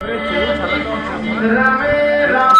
Rame, rame.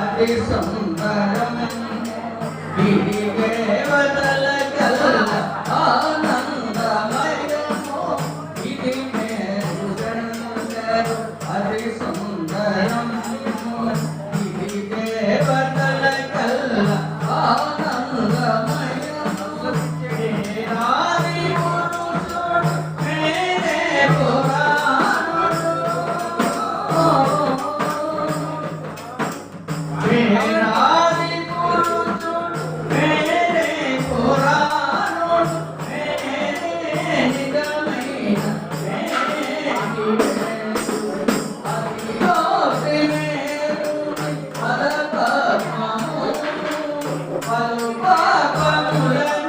అతి సుందరం. దేవతల కల ఆనంద Papa,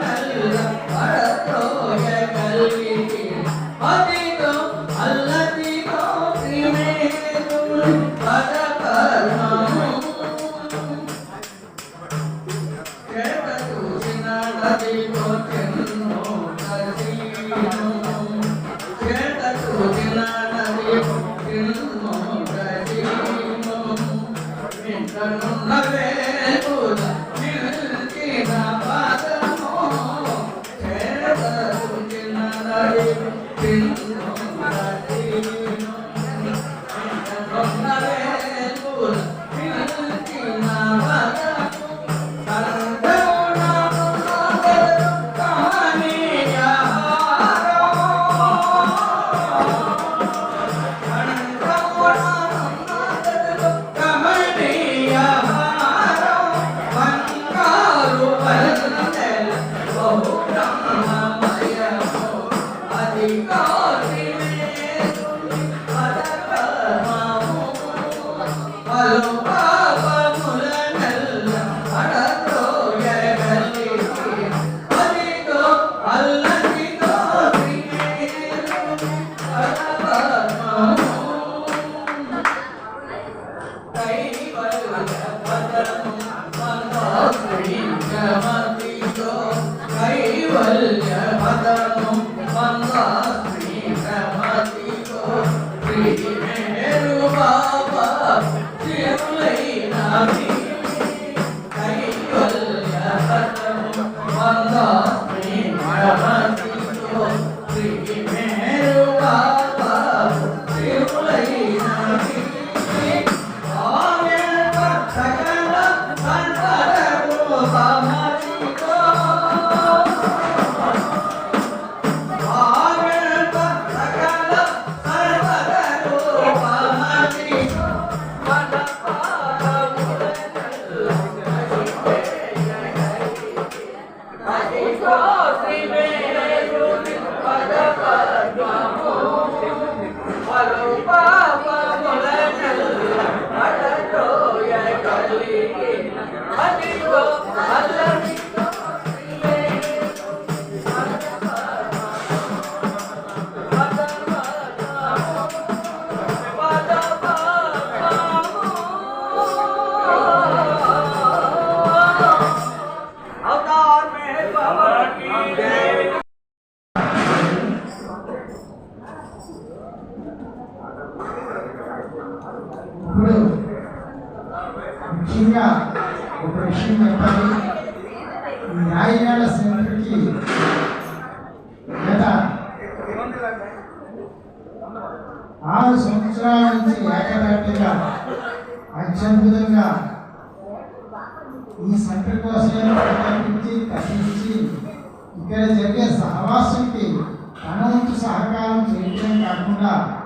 కాకుండా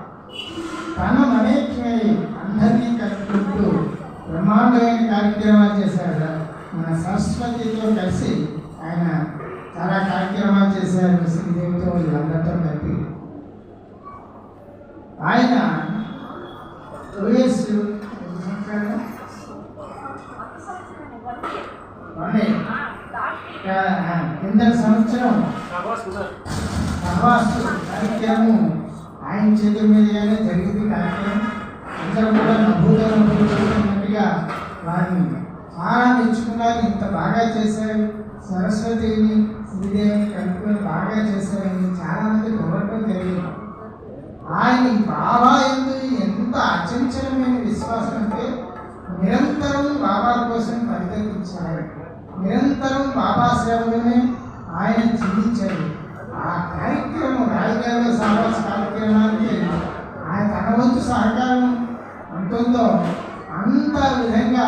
తను అనేకమై అందరినీ కలుపుకుంటూ బ్రహ్మాండమైన కార్యక్రమాలు చేశారు. మన సరస్వతితో కలిసి ఆయన చాలా కార్యక్రమాలు చేశారు. శ్రీదేవితో వీళ్ళందరితో కలిపి. ఆయన. ఆ, కింద సంవత్సరం. కార్యక్రమం ఆయన చేతుల మీదగానే జరిగింది కార్యక్రమం అందరూ కూడా నవ్వుతో నవ్వుతున్నట్టుగా వారిని ఆనందించుకున్నారు ఇంత బాగా చేశారు. సరస్వతిని శ్రీదేవిని కలుపుకొని బాగా చేశారని చాలా మంది తెలియదు ఆయన బాబా ఎందు ఎంత అచంచలమైన విశ్వాసం అంటే నిరంతరం బాబా కోసం పరితపించారు నిరంతరం బాబా సేవలోనే ఆయన జీవించారు కార్యక్రమం రాజకీయాల సహవాస కార్యక్రమానికి ఆయన తన వంతు సహకారం ఉంటుందో అంత విధంగా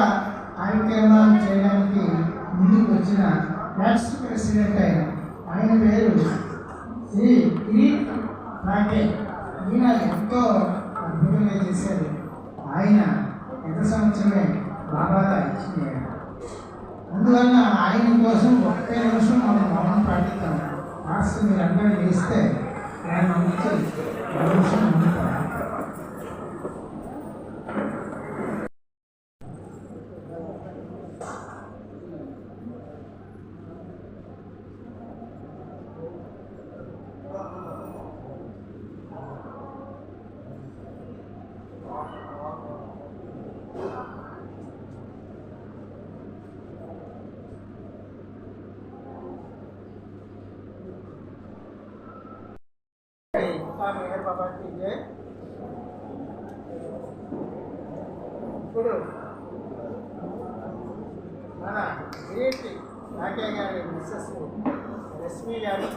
కార్యక్రమాలు చేయడానికి ముందుకు వచ్చిన నెక్స్ట్ ప్రెసిడెంట్ ఆయన ఆయన పేరు శ్రీ కిరీట్ రాకే. ఈయన ఎంతో అద్భుతంగా చేశారు. ఆయన గత సంవత్సరమే బాబాగా ఇచ్చింది. అందువలన ఆయన కోసం ఒక్క నిమిషం మనం మౌనం పాటిద్దాం కాస్త మీరు అందరూ వేస్తే ఆయన నుంచి ఒక ఉంటారు. ఇదే ఇప్పుడు మన కిరీటి రాకే గారి మిస్సెస్ రశ్మి గారు.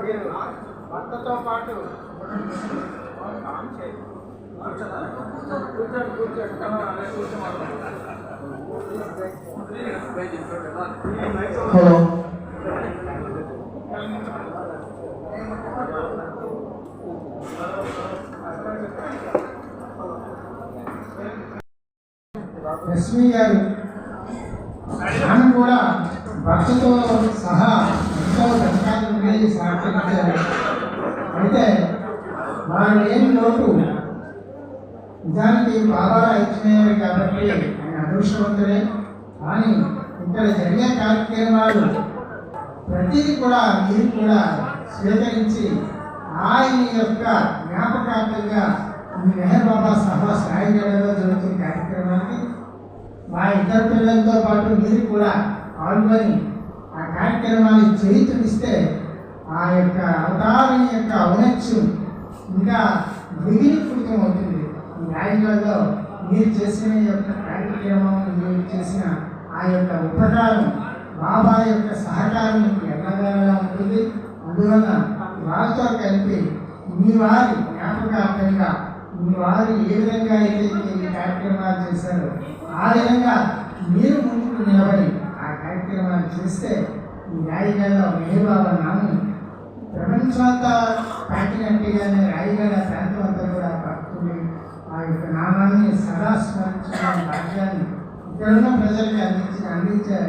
మీరు భర్తతో పాటు కూర్చోండి కూర్చోండి. హలో రశ్మి గారు. ఆమె కూడా భర్తతో సహా ఎంతో కష్టాల నుండి అయితే వారు ఏమి లోటు? నిజానికి బాబా ఇచ్చినారు కాబట్టి ఆయన అదృష్టవంతుడే. కానీ ఇక్కడ జరిగే కార్యక్రమాలు ప్రతిదీ కూడా మీరు కూడా స్వీకరించి ఆయన యొక్క జ్ఞాపకార్థంగా మీ మెహర్ బాబా సభా సాయిగడలో జరుగుతున్న కార్యక్రమానికి మా ఇద్దరు పిల్లలతో పాటు మీరు కూడా పాల్గొని ఆ కార్యక్రమాన్ని చేతునిస్తే ఆ యొక్క అవతారం యొక్క ఔనత్యం ఇంకా ద్విగుణీకృతం అవుతుంది ఈ రాయిలలో మీరు చేసిన యొక్క కార్యక్రమం మీరు చేసిన ఆ యొక్క ఉపకారం బాబా యొక్క సహకారం మీకు ఉంటుంది. అందువల్ల వారితో కలిపి మీ వారి జ్ఞాపకార్థంగా మీ వారు ఏ విధంగా అయితే ఈ కార్యక్రమాలు చేశారో ఆ విధంగా మీరు ముందుకు నిలబడి ఆ కార్యక్రమాన్ని చేస్తే ఈ రాయిగడ మేబాబ నామం ప్రపంచమంతా పాకినట్టుగానే రాయిగడ ప్రాంతం అంతా కూడా పట్టుకుని ఆ యొక్క నామాన్ని సదా స్మరించుకునే భాగ్యాన్ని ఇక్కడున్న ప్రజలకు అందించి అందించే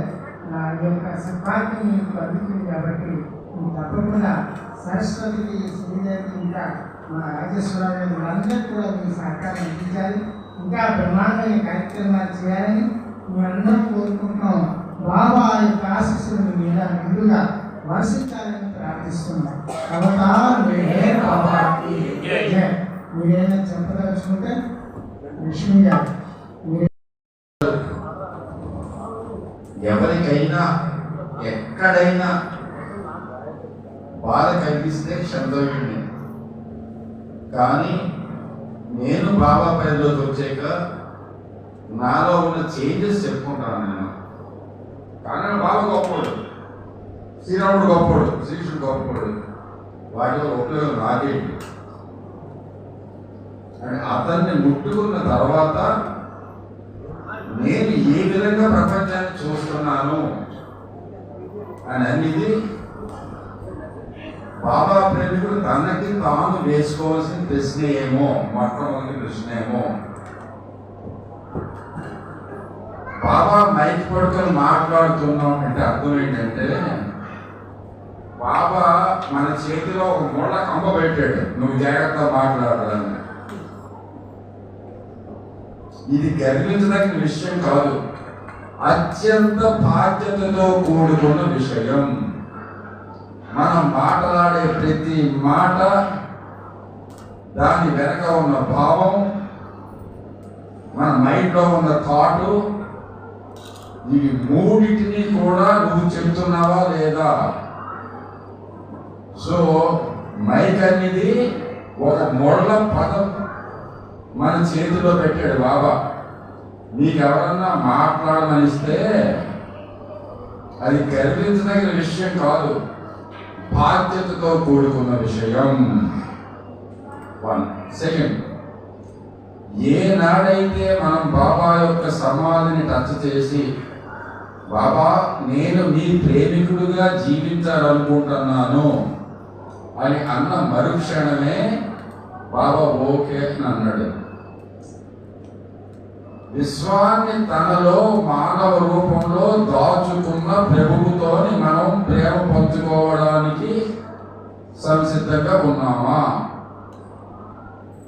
ఆ యొక్క సద్భాగ్యం మీకు అందుతుంది కాబట్టి తప్పకుండా సరస్వతికి శ్రీదేవి ఇంకా మా రాజేశ్వరరావు గారు అందరూ కూడా మీ సహకారం అందించాలి. ఇంకా బ్రహ్మాండమైన కార్యక్రమాలు చేయాలని మేమందరం కోరుకుంటున్నాం బాబా యొక్క ఆశీస్సులు మీ మీద ముందుగా వర్షించాలని ప్రార్థిస్తున్నాం. మీరేమైనా చెప్పదలుచుకుంటే లక్ష్మి గారు ఎవరికైనా ఎక్కడైనా బాధ కలిగిస్తే క్షమించండి. కానీ నేను బాబా పేరులోకి వచ్చాక నాలో ఉన్న చేంజెస్ చెప్పుకుంటాను నేను. కానీ బాబా గొప్పడు శ్రీరాముడు గొప్పడు శ్రీకృష్ణుడు గొప్పడు వాటి ఉపయోగం నాకేంటి అతన్ని ముట్టుకున్న తర్వాత నేను ఏ విధంగా ప్రపంచాన్ని చూస్తున్నాను? అని అనేది బాబా ప్రేమికుడు తనకి తాను వేసుకోవాల్సిన ప్రశ్న ఏమో మొట్టమొదటి ప్రశ్న ఏమో. బాబా మైక్ పడుకొని మాట్లాడుతున్నాం అంటే అర్థం ఏంటంటే బాబా మన చేతిలో ఒక ముళ్ళ కంప పెట్టాడు. నువ్వు జాగ్రత్తగా మాట్లాడాలని ఇది గర్వించదగిన విషయం కాదు. అత్యంత బాధ్యతతో కూడుకున్న విషయం. మనం మాట్లాడే ప్రతి మాట దాని వెనక ఉన్న భావం మన మైండ్లో ఉన్న థాటు ఇవి మూడింటిని కూడా నువ్వు చెప్తున్నావా లేదా? సో మైక్ అనేది ఒక మొడల పదం మన చేతిలో పెట్టాడు బాబా. నీకు ఎవరన్నా మాట్లాడమనిస్తే అది గర్వించదగిన విషయం కాదు. బాధ్యతతో కూడుకున్న విషయం. వన్ సెకండ్ ఏనాడైతే మనం బాబా యొక్క సమాధిని టచ్ చేసి బాబా నేను మీ ప్రేమికుడుగా జీవించాలనుకుంటున్నాను అని అన్న మరుక్షణమే బాబా ఓకే అని అన్నాడు. విశ్వాన్ని తనలో మానవ రూపంలో దాచుకున్న ప్రభువుతోని మనం ప్రేమ పంచుకోవడానికి సంసిద్ధంగా ఉన్నామా?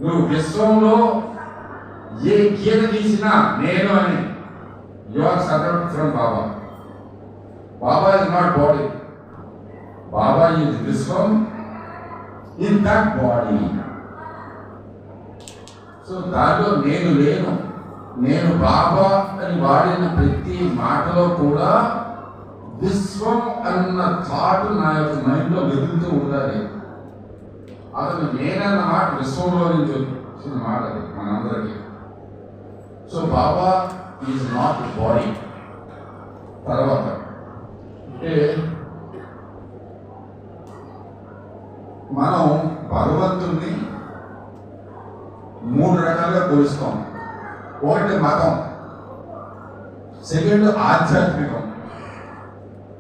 నువ్వు విశ్వంలో ఏ గీత గీసినా నేను అని you are from Baba. Baba is not body Baba is Vishwam in that body so దాంట్లో నేను లేను. నేను బాబా అని వాడిన ప్రతి మాటలో కూడా విశ్వం అన్న థాట్ నా యొక్క మైండ్లో వెతుకుతూ ఉండాలి. అతను నేనన్న మాట విశ్వంలో నుంచి వచ్చిన మాట అది మనందరికీ. So Baba is not body. తర్వాత. అంటే మనం భగవంతుణ్ణి మూడు రకాలుగా పోలుస్తాం. ఒకటి మతం. సెకండ్ ఆధ్యాత్మికం.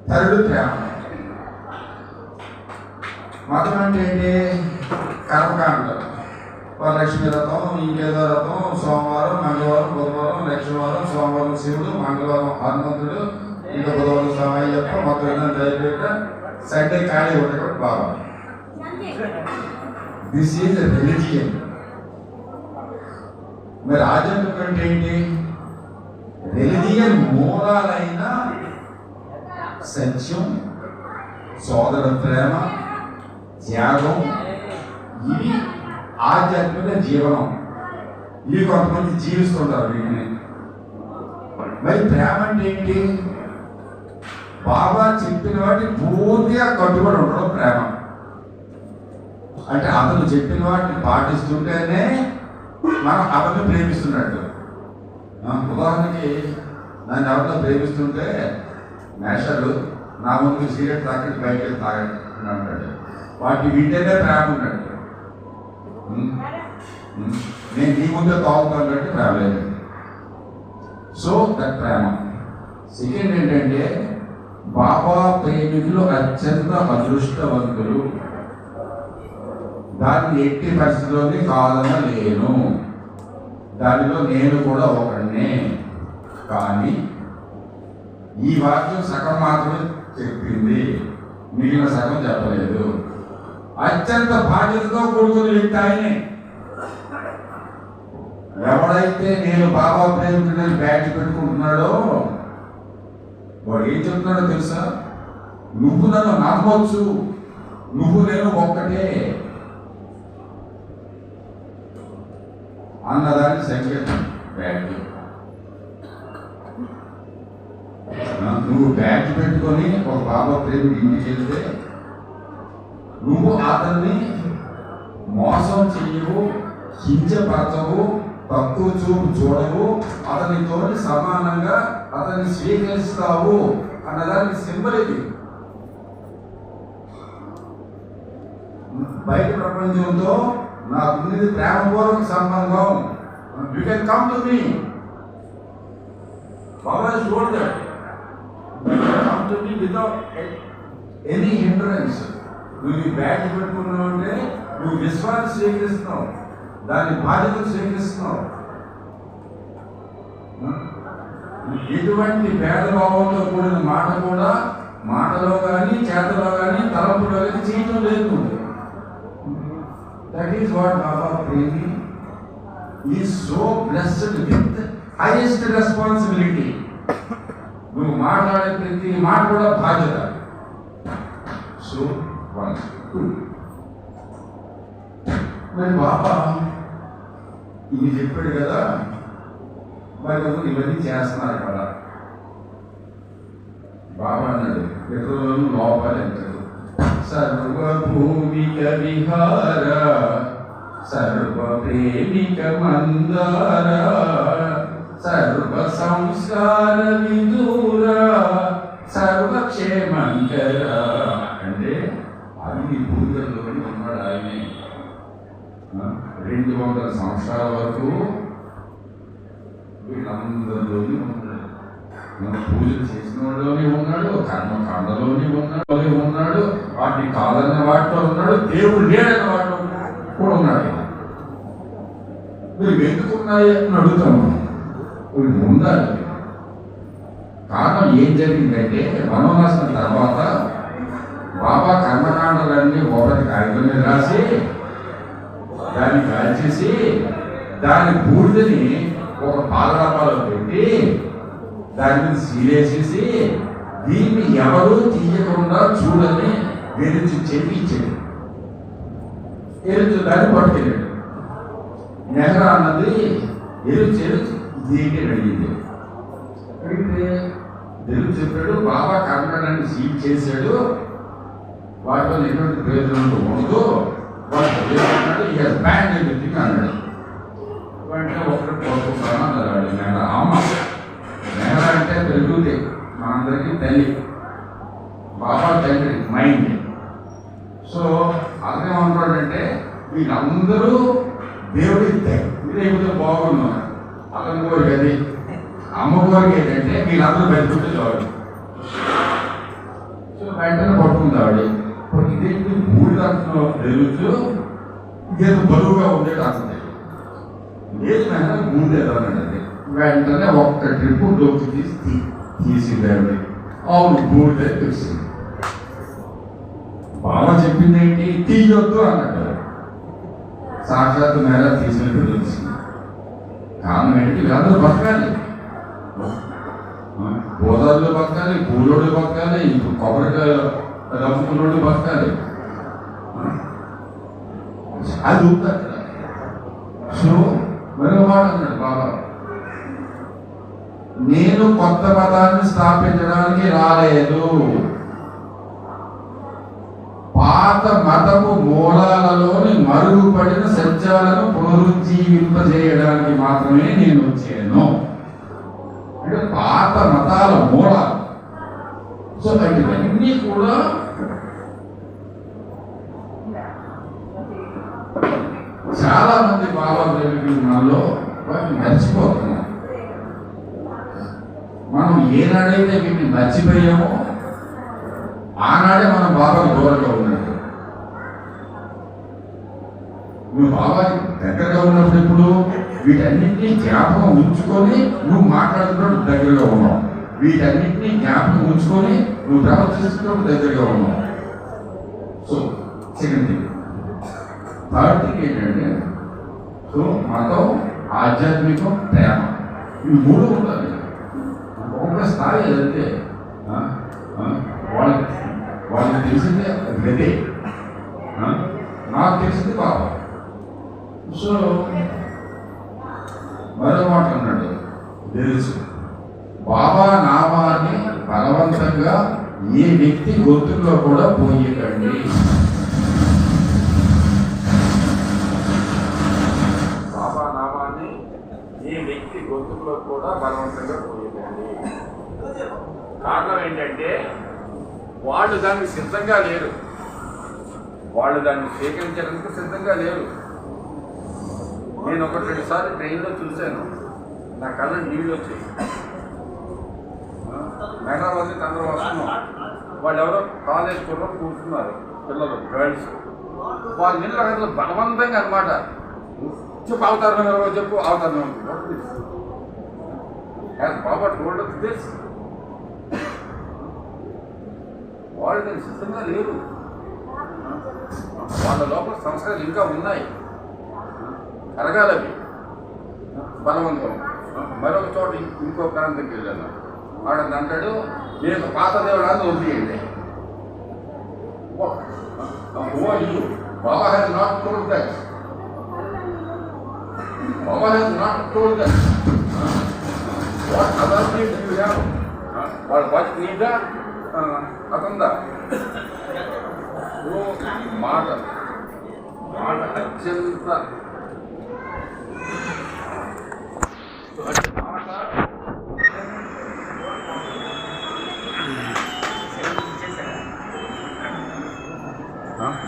థర్డ్ ప్రేమ మతం అంటే ఏంటి? కర్మకాండ. వరలక్ష్మి రథం ఇంకేదో రథం సోమవారం మంగళవారం బుధవారం లక్ష్మీవారం సోమవారం శివుడు మంగళవారం హనుమంతుడు ఇంకా బుధవారం స్వామయ్యప్ప మొత్తం ఏంటంటే సండే ఖాళీ ఉండేవాడు బాబా. దిస్ ఈజ్ రిలీజియన్ మరి ఆధ్యాత్మికం అంటే ఏంటి? రిలీజియన్ మూలాలైన సత్యం సోదర ప్రేమ త్యాగం ఇవి ఆధ్యాత్మిక జీవనం. ఇవి కొంతమంది జీవిస్తుంటారు వీటిని. మరి ప్రేమ అంటే ఏంటి? బాబా చెప్పిన వాటి పూర్తిగా కట్టుబడి ఉండడం ప్రేమ. అంటే అతను చెప్పిన వాటిని పాటిస్తుంటేనే మనం అతన్ని ప్రేమిస్తున్నట్టు ఉదాహరణకి నన్ను ఎవరితో ప్రేమిస్తుంటే నేషనల్ నా ముందు సిగరెట్ తాకండి బయట వెళ్ళి తాగండి అంటాడు వాటి వింటేనే ప్రేమ ఉన్నట్టు నేను నీ ముందే తాగుతాను అంటే ప్రేమ లేదు సో దట్ ప్రేమ. సెకండ్ ఏంటంటే బాబా ప్రేమికులు అత్యంత అదృష్టవంతులు. దాన్ని ఎట్టి పరిస్థితిలోని కాదన లేను. దానిలో నేను కూడా ఒకడినే. కానీ ఈ వాక్యం సగం మాత్రమే చెప్పింది. మిగిలిన సగం చెప్పలేదు. అత్యంత బాధ్యతతో కూడుకుని వ్యక్తి ఆయనే. ఎవడైతే నేను బాబా ప్రేమికుడని బ్యాట్ పెట్టుకుంటున్నాడో వాడు ఏం చెప్తున్నాడో తెలుసా? నువ్వు నన్ను నమ్మొచ్చు. నువ్వు నేను ఒక్కటే. అన్నదాని సంకేతం బ్యాగ్. నువ్వు బ్యాగ్ పెట్టుకొని ఒక బాబా ప్రేమికి ఇంటికి వెళ్తే నువ్వు అతన్ని మోసం చెయ్యవు కించపరచవు తక్కువ చూపు చూడవు అతనితో సమానంగా అతన్ని స్వీకరిస్తావు అన్నదానికి సింబల్ ఇది. బయట ప్రపంచంతో నాకున్నది ప్రేమపూర్వక సంబంధం. You can come to me Baba should come to me without any hindrance నువ్వు ఈ బ్యాగ్ పెట్టుకున్నావు అంటే నువ్వు విశ్వాన్ని స్వీకరిస్తున్నావు. దాని బాధ్యతను స్వీకరిస్తున్నావు. ఎటువంటి భేదభావంతో కూడిన మాట కూడా మాటలో కానీ చేతలో కానీ తలంపులో కానీ చేయటం లేదు. నువ్వు దట్ ఈస్ వాట్ బాబా ప్రేమి ఈ so blessed with highest responsibility నువ్వు మాట్లాడే ప్రతి మాట కూడా బాధ్యత. సో వన్ టూ మరి బాబా ఇది చెప్పాడు కదా. మరి ఇవన్నీ చేస్తున్నారు కదా బాబా అన్నాడు పితరులను లోపాలు ఎంతడు సర్వభూమిక విహార సర్వ మందార సర్వ సంస్కార విదూర సర్వక్షేమంకర. అంటే అన్ని భూతుల్లోని ఉన్నాడు ఆయనే. రెండు వందల సంవత్సరాల వరకు వీళ్ళందరిలోనే ఉన్నాడు. మన పూజలు చేసిన వాళ్ళలోనే ఉన్నాడు కర్మకాండలోనే ఉన్నాడు. ఉన్నాడు వాటిని కాదన్న వాటిలో ఉన్నాడు దేవుడు లేడన్న వాటిలో కూడా ఉన్నాడు. మీరు ఎందుకు ఉన్నాయి? అని అడుగుతాము ఉండాలి కారణం ఏం జరిగిందంటే వనవాసం తర్వాత బాబా కర్మకాండలన్నీ ఒకటి కాగితం మీద రాసి దాన్ని కాల్చేసి దాని బూడిదని ఒక పాలరాపాలో పెట్టి దాని మీద సీలేసేసి దీన్ని ఎవరూ తీయకుండా చూడని వెలిచి చెప్పి ఇచ్చాడు ఎరుచు దాన్ని పట్టుకెళ్ళాడు. నెహ్రా అన్నది ఎరుచు ఎరుచు దీనికి అడిగింది అడిగితే దేవుడు చెప్పాడు బాబా కర్ణాన్ని సీల్ చేశాడు. వాటి వల్ల ఎటువంటి ప్రయోజనం ఉండదు. వాళ్ళు ఏమన్నాడు ఇక బ్యాండ్ ఎవ్రీథింగ్ అన్నాడు. వెంటనే ఒకటి కోరుకుంటాను అన్నాడు వాడు అమ్మ నేల అంటే పెరుగుతే మనందరికీ తల్లి. బాబా తండ్రి మైండ్. సో అతనేమంటాడంటే వీళ్ళందరూ దేవుడి ఇదేమిటో బాగున్నారు. అతని కోరిక అది అమ్మ కోరిక ఏంటంటే వీళ్ళందరూ బతుకుంటే చాలు. సో వెంటనే పట్టుకుంది ఆవిడ ఇదేంటి మూడు దాంట్లో తెలుసు. ఇదేదో బరువుగా ఉండేది అసలు లేదు మేడం ముందే అన్నాడు వెంటనే ఒక్క ట్రిప్ డోకి తీసి తీ- తీసింది ఆవిడ అవును బూడిదే తెలిసింది బాబా చెప్పింది ఏంటి తీయొద్దు అన్నట్టు సాక్షాత్ మేర తీసినట్టు తెలిసింది కారణం ఏంటి వీళ్ళందరూ బతకాలి గోదావరిలో బతకాలి పూలోడు బతకాలి ఇప్పుడు కొబ్బరికాయ రమ్ముకున్నోడు బతకాలి అది ఉంది అక్కడ సో మరో మాట అన్నాడు బాబా నేను కొత్త మతాన్ని స్థాపించడానికి రాలేదు. పాత మతపు మూలాలలోని మరుగుపడిన సత్యాలను పునరుజ్జీవింపజేయడానికి మాత్రమే నేను వచ్చాను. అంటే పాత మతాల మూలాలు సో ఇవన్నీ కూడా చాలా మంది బాబా ప్రేమికులలో వాటిని మర్చిపోతున్నారు. మనం ఏనాడైతే వీటిని మర్చిపోయామో ఆనాడే మన బాబాకి దూరంగా ఉన్నాడు. నువ్వు బాబాకి దగ్గరగా ఉన్నప్పుడు ఇప్పుడు వీటన్నింటినీ జ్ఞాపకం ఉంచుకొని నువ్వు మాట్లాడుతున్నప్పుడు దగ్గరగా ఉన్నావు. వీటన్నింటినీ జ్ఞాపకం ఉంచుకొని నువ్వు ప్రవర్తిస్తున్నప్పుడు దగ్గరగా ఉన్నావు. So second thing third thing ఏంటంటే సో మతం ఆధ్యాత్మికం ప్రేమ. ఇవి మూడు ఉండాలి. ఒక స్థాయి అంతే వాళ్ళకి వాళ్ళకి తెలిసిందే గదే నాకు తెలిసింది పాపం. సో మరో మాట అన్నాడు. తెలుసు. బాబా నామాన్ని బలవంతంగా ఏ వ్యక్తి గొంతుల్లో కూడా పోయకండి. బాబా నామాన్ని ఏ వ్యక్తి గొంతులో కూడా బలవంతంగా పోయకండి. కారణం ఏంటంటే వాళ్ళు దానికి సిద్ధంగా లేరు. వాళ్ళు దాన్ని స్వీకరించడానికి సిద్ధంగా లేరు. నేను ఒకటి రెండుసార్లు ట్రైన్లో చూశాను. నా కళ్ళ నీళ్ళు వచ్చాయి. హైదరాబాద్ నుంచి అందరూ వస్తున్నాం. వాళ్ళు ఎవరో కాలేజ్ కూడా కూర్చున్నారు పిల్లలు గర్ల్స్. వాళ్ళు నీళ్ళ అసలు బలవంతంగా అనమాట చెప్పు అవతారం ఎవరో చెప్పు. అవతారం బాబా టోల్డ్ దిస్ వాళ్ళు నేను సిద్ధంగా లేరు. వాళ్ళ లోపల సంస్కారాలు ఇంకా ఉన్నాయి. కరగాలవి బలవంతం. మరొక చోట ఇంకో ప్రాంతంకి వెళ్ళాను. వాడు అంటాడు నేను పాత దేవుడాన్ని వదిలేయండి. Baba has not told that Baba has not told that what other need you have వాళ్ళ బడ్జెట్ నీడా అతందా ఓ మాట. మాట అత్యంత.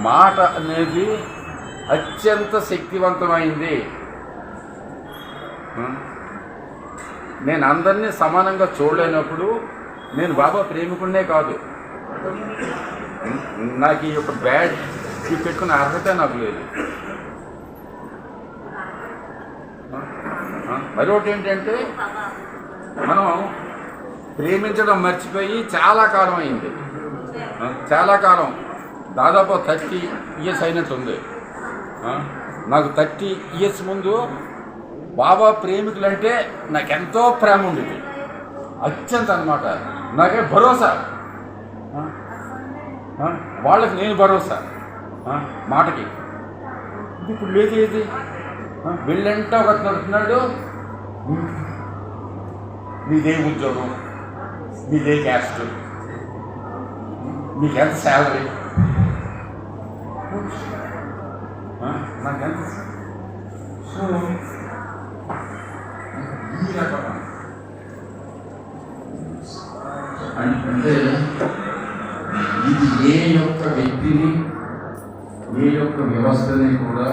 మాట అనేది అత్యంత శక్తివంతమైంది. నేను అందరినీ సమానంగా చూడలేనప్పుడు నేను బాబా ప్రేమికుడినే కాదు. నాకు ఈ యొక్క బ్యాడ్ పెట్టుకునే అర్హత నాకు లేదు. మరొకటి ఏంటంటే మనం ప్రేమించడం మర్చిపోయి చాలా కాలం అయింది. చాలా కాలం దాదాపు థర్టీ ఇయర్స్ అయినట్టు ఉంది. నాకు థర్టీ ఇయర్స్ ముందు బాబా ప్రేమికులంటే నాకు ఎంతో ప్రేమ ఉండేది. అత్యంత అనమాట నాకే భరోసా. వాళ్ళకి నేను భరోసా. మాటకి. ఇప్పుడు లేదు ఏది ఆ? వెళ్ళంటే ఒక నడుతున్నాడు నీదే ఉద్యోగం నీదే క్యాస్ట్ నీకెంత శాలరీ నాకు అనిపిస్తుంది సో వ్యవస్థని కూడా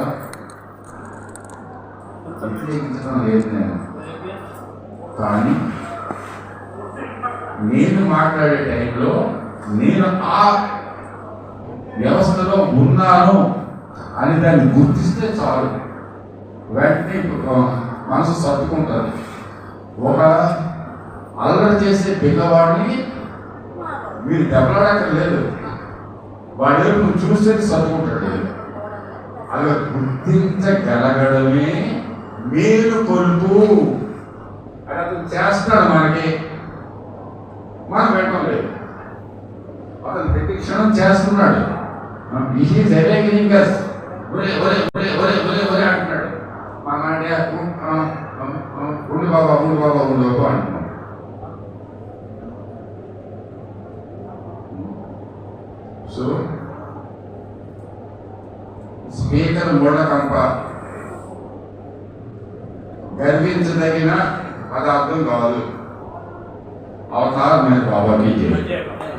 ప్రత్యేకించడం లేదు నేను. కానీ నేను మాట్లాడే టైంలో నేను ఆ వ్యవస్థలో ఉన్నాను అని దాన్ని గుర్తిస్తే చాలు. వెంటనే మనసు సర్దుకుంటుంది. ఒక అల్లరి చేసే పిల్లవాడిని మీరు దెబ్బలాడక్కర్లేదు. వాడి వైపు నువ్వు చూస్తే సర్దుకుంటాడు అలా గుర్తించగలగడమే మేలు కొలుపు. అది అతను చేస్తాడు మనకి. మనం పెట్టడం లేదు. అతను ప్రతి క్షణం చేస్తున్నాడు. ఈజ్ అవేకనింగ్ అస్ ఒరే ఒరే ఒరే ఒరే ఒరే ఒరే అంటున్నాడు. మా నాడే ఉ- ఉండు బాబా ఉండు బాబా ఉండు బాబా అంటున్నాం సో స్పీకర్ మూఢకంప. గర్వించదగిన పదార్థం కాదు. అవతారం మీద బాబాకి జై.